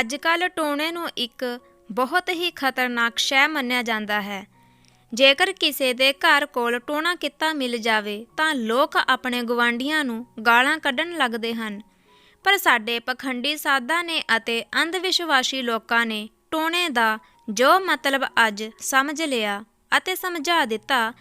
ਅੱਜ ਕੱਲ੍ਹ ਟੋਣੇ ਨੂੰ ਇੱਕ ਬਹੁਤ ਹੀ ਖਤਰਨਾਕ ਸ਼ੈ ਮੰਨਿਆ ਜਾਂਦਾ ਹੈ। ਜੇਕਰ ਕਿਸੇ ਦੇ ਘਰ ਕੋਲ ਟੋਣਾ ਕਿੱਤਾ ਮਿਲ ਜਾਵੇ, ਤਾਂ ਲੋਕ ਆਪਣੇ ਗਵਾਂਢੀਆਂ ਨੂੰ ਗਾਲਾਂ ਕੱਢਣ ਲੱਗਦੇ ਹਨ। ਪਰ ਸਾਡੇ ਪਖੰਡੀ ਸਾਧਾਂ ਨੇ ਅਤੇ ਅੰਧ ਵਿਸ਼ਵਾਸੀ ਲੋਕਾਂ ਨੇ ਟੋਣੇ ਦਾ ਜੋ ਮਤਲਬ ਅੱਜ ਸਮਝ ਲਿਆ ਅਤੇ ਸਮਝਾ ਦਿੱਤਾ,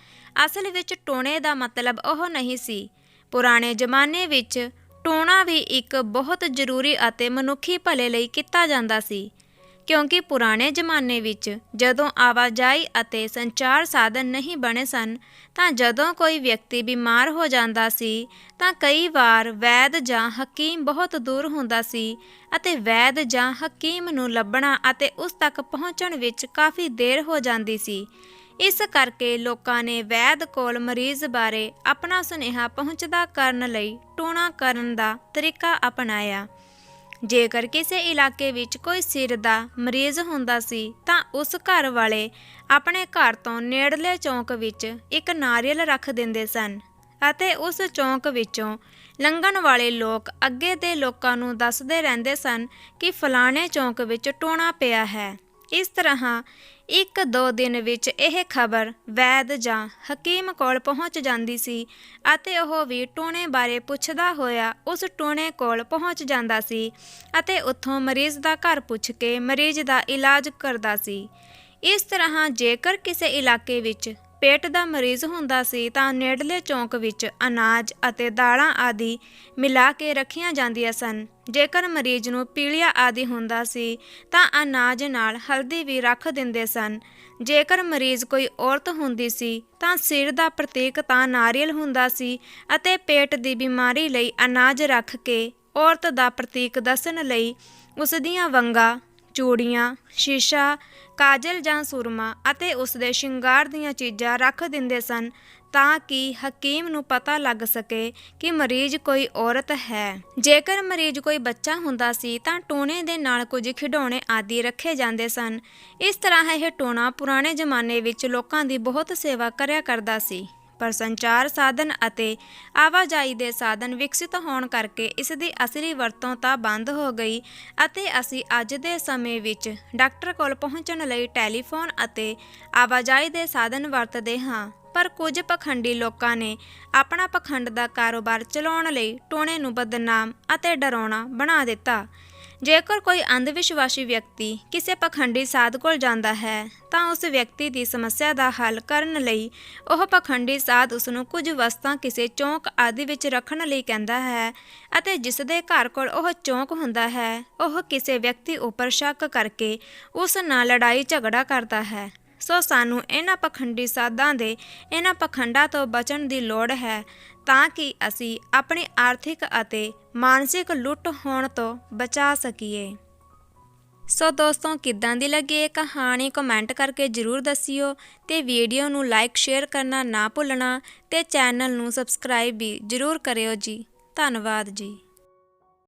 ਅਸਲ ਵਿੱਚ ਟੋਣੇ ਦਾ ਮਤਲਬ ਉਹ ਨਹੀਂ ਸੀ। ਪੁਰਾਣੇ ਜ਼ਮਾਨੇ ਵਿੱਚ ਟੋਣਾ ਵੀ ਇੱਕ ਬਹੁਤ ਜ਼ਰੂਰੀ ਅਤੇ ਮਨੁੱਖੀ ਭਲੇ ਲਈ ਕੀਤਾ ਜਾਂਦਾ ਸੀ, ਕਿਉਂਕਿ ਪੁਰਾਣੇ ਜ਼ਮਾਨੇ ਵਿੱਚ ਜਦੋਂ ਆਵਾਜਾਈ ਅਤੇ ਸੰਚਾਰ ਸਾਧਨ ਨਹੀਂ ਬਣੇ ਸਨ, ਤਾਂ ਜਦੋਂ ਕੋਈ ਵਿਅਕਤੀ ਬਿਮਾਰ ਹੋ ਜਾਂਦਾ ਸੀ, ਤਾਂ ਕਈ ਵਾਰ ਵੈਦ ਜਾਂ ਹਕੀਮ ਬਹੁਤ ਦੂਰ ਹੁੰਦਾ ਸੀ ਅਤੇ ਵੈਦ ਜਾਂ ਹਕੀਮ ਨੂੰ ਲੱਭਣਾ ਅਤੇ ਉਸ ਤੱਕ ਪਹੁੰਚਣ ਵਿੱਚ ਕਾਫੀ ਦੇਰ ਹੋ ਜਾਂਦੀ ਸੀ। ਇਸ ਕਰਕੇ ਲੋਕਾਂ ਨੇ ਵੈਦ ਕੋਲ ਮਰੀਜ਼ ਬਾਰੇ ਆਪਣਾ ਸੁਨੇਹਾ ਪਹੁੰਚਦਾ ਕਰਨ ਲਈ ਟੂਣਾ ਕਰਨ ਦਾ ਤਰੀਕਾ ਅਪਣਾਇਆ। ਜੇਕਰ ਕਿਸੇ ਇਲਾਕੇ ਵਿੱਚ ਕੋਈ ਸਿਰ ਦਾ ਮਰੀਜ਼ ਹੁੰਦਾ ਸੀ, ਤਾਂ ਉਸ ਘਰ ਵਾਲੇ ਆਪਣੇ ਘਰ ਤੋਂ ਨੇੜਲੇ ਚੌਂਕ ਵਿੱਚ ਇੱਕ ਨਾਰੀਅਲ ਰੱਖ ਦਿੰਦੇ ਸਨ ਅਤੇ ਉਸ ਚੌਂਕ ਵਿੱਚੋਂ ਲੰਘਣ ਵਾਲੇ ਲੋਕ ਅੱਗੇ ਦੇ ਲੋਕਾਂ ਨੂੰ ਦੱਸਦੇ ਰਹਿੰਦੇ ਸਨ ਕਿ ਫਲਾਣੇ ਚੌਂਕ ਵਿੱਚ ਟੋਣਾ ਪਿਆ ਹੈ। ਇਸ ਤਰ੍ਹਾਂ ਇੱਕ ਦੋ ਦਿਨ ਵਿੱਚ ਇਹ ਖਬਰ ਵੈਦ ਜਾਂ ਹਕੀਮ ਕੋਲ ਪਹੁੰਚ ਜਾਂਦੀ ਸੀ ਅਤੇ ਉਹ ਵੀ ਟੋਣੇ ਬਾਰੇ ਪੁੱਛਦਾ ਹੋਇਆ ਉਸ ਟੋਣੇ ਕੋਲ ਪਹੁੰਚ ਜਾਂਦਾ ਸੀ ਅਤੇ ਉੱਥੋਂ ਮਰੀਜ਼ ਦਾ ਘਰ ਪੁੱਛ ਕੇ ਮਰੀਜ਼ ਦਾ ਇਲਾਜ ਕਰਦਾ ਸੀ। ਇਸ ਤਰ੍ਹਾਂ ਜੇਕਰ ਕਿਸੇ ਇਲਾਕੇ ਵਿੱਚ ਪੇਟ ਦਾ ਮਰੀਜ਼ ਹੁੰਦਾ ਸੀ ਤਾਂ ਨੇੜਲੇ ਚੌਂਕ ਵਿੱਚ ਅਨਾਜ ਅਤੇ ਦਾਲਾਂ ਆਦਿ ਮਿਲਾ ਕੇ ਰੱਖੀਆਂ ਜਾਂਦੀਆਂ ਸਨ। ਜੇਕਰ ਮਰੀਜ਼ ਨੂੰ ਪੀਲੀਆ ਆਦਿ ਹੁੰਦਾ ਸੀ ਤਾਂ ਅਨਾਜ ਨਾਲ ਹਲਦੀ ਵੀ ਰੱਖ ਦਿੰਦੇ ਸਨ। ਜੇਕਰ ਮਰੀਜ਼ ਕੋਈ ਔਰਤ ਹੁੰਦੀ ਸੀ ਤਾਂ ਸਿਰ ਦਾ ਪ੍ਰਤੀਕ ਤਾਂ ਨਾਰੀਅਲ ਹੁੰਦਾ ਸੀ ਅਤੇ ਪੇਟ ਦੀ ਬਿਮਾਰੀ ਲਈ ਅਨਾਜ ਰੱਖ ਕੇ ਔਰਤ ਦਾ ਪ੍ਰਤੀਕ ਦੱਸਣ ਲਈ ਉਸ ਦੀਆਂ ਵੰਗਾਂ ਚੂੜੀਆਂ, ਸ਼ੀਸ਼ਾ, ਕਾਜਲ ਜਾਂ ਸੁਰਮਾ ਅਤੇ ਉਸ ਦੇ ਸ਼ਿੰਗਾਰ ਦੀਆਂ ਚੀਜ਼ਾਂ ਰੱਖ ਦਿੰਦੇ ਸਨ ਤਾਂ ਕਿ ਹਕੀਮ ਨੂੰ ਪਤਾ ਲੱਗ ਸਕੇ ਕਿ ਮਰੀਜ਼ ਕੋਈ ਔਰਤ ਹੈ। ਜੇਕਰ ਮਰੀਜ਼ ਕੋਈ ਬੱਚਾ ਹੁੰਦਾ ਸੀ ਤਾਂ ਟੋਣੇ ਦੇ ਨਾਲ ਕੁਝ ਖਿਡੌਣੇ ਆਦਿ ਰੱਖੇ ਜਾਂਦੇ ਸਨ। ਇਸ ਤਰ੍ਹਾਂ ਇਹ ਟੋਣਾ ਪੁਰਾਣੇ ਜ਼ਮਾਨੇ ਵਿੱਚ ਲੋਕਾਂ ਦੀ ਬਹੁਤ ਸੇਵਾ ਕਰਿਆ ਕਰਦਾ ਸੀ। ਪਰ ਸੰਚਾਰ ਸਾਧਨ ਅਤੇ ਆਵਾਜਾਈ ਦੇ ਸਾਧਨ ਵਿਕਸਿਤ ਹੋਣ ਕਰਕੇ ਇਸ ਦੀ ਅਸਲੀ ਵਰਤੋਂ ਤਾਂ ਬੰਦ ਹੋ ਗਈ ਅਤੇ ਅਸੀਂ ਅੱਜ ਦੇ ਸਮੇਂ ਵਿੱਚ ਡਾਕਟਰ ਕੋਲ ਪਹੁੰਚਣ ਲਈ ਟੈਲੀਫੋਨ ਅਤੇ ਆਵਾਜਾਈ ਦੇ ਸਾਧਨ ਵਰਤਦੇ ਹਾਂ। ਪਰ ਕੁਝ ਪਖੰਡੀ ਲੋਕਾਂ ਨੇ ਆਪਣਾ ਪਖੰਡ ਦਾ ਕਾਰੋਬਾਰ ਚਲਾਉਣ ਲਈ ਟੋਣੇ ਨੂੰ ਬਦਨਾਮ ਅਤੇ ਡਰਾਉਣਾ ਬਣਾ ਦਿੱਤਾ। ਜੇਕਰ ਕੋਈ ਅੰਧ ਵਿਸ਼ਵਾਸੀ ਵਿਅਕਤੀ ਕਿਸੇ ਪਖੰਡੀ ਸਾਧ ਕੋਲ ਜਾਂਦਾ ਹੈ, ਤਾਂ ਉਸ ਵਿਅਕਤੀ ਦੀ ਸਮੱਸਿਆ ਦਾ ਹੱਲ ਕਰਨ ਲਈ ਉਹ ਪਖੰਡੀ ਸਾਧ ਉਸ ਨੂੰ ਕੁਝ ਵਸਤਾਂ ਕਿਸੇ ਚੌਂਕ ਆਦਿ ਵਿੱਚ ਰੱਖਣ ਲਈ ਕਹਿੰਦਾ ਹੈ ਅਤੇ ਜਿਸ ਦੇ ਘਰ ਕੋਲ ਉਹ ਚੌਂਕ ਹੁੰਦਾ ਹੈ, ਉਹ ਕਿਸੇ ਵਿਅਕਤੀ ਉੱਪਰ ਸ਼ੱਕ ਕਰਕੇ ਉਸ ਨਾਲ ਲੜਾਈ ਝਗੜਾ ਕਰਦਾ ਹੈ। ਸੋ ਸਾਨੂੰ ਇਹਨਾਂ ਪਖੰਡੀ ਸਾਧਾਂ ਦੇ, ਇਹਨਾਂ ਪਖੰਡਾਂ ਤੋਂ ਬਚਣ ਦੀ ਲੋੜ ਹੈ, ਤਾਂ ਕਿ ਅਸੀਂ ਆਪਣੀ ਆਰਥਿਕ ਅਤੇ ਮਾਨਸਿਕ ਲੁੱਟ ਹੋਣ ਤੋਂ ਬਚਾ ਸਕੀਏ। ਸੋ ਦੋਸਤੋ, ਕਿੱਦਾਂ ਦੀ ਲੱਗੀ ਇਹ ਕਹਾਣੀ ਕਮੈਂਟ ਕਰਕੇ ਜਰੂਰ ਦੱਸਿਓ ਤੇ ਵੀਡੀਓ ਨੂੰ ਲਾਈਕ, ਸ਼ੇਅਰ ਕਰਨਾ ਨਾ ਭੁੱਲਣਾ ਤੇ ਚੈਨਲ ਨੂੰ ਸਬਸਕ੍ਰਾਈਬ ਵੀ ਜਰੂਰ ਕਰਿਓ ਜੀ। ਧੰਨਵਾਦ ਜੀ।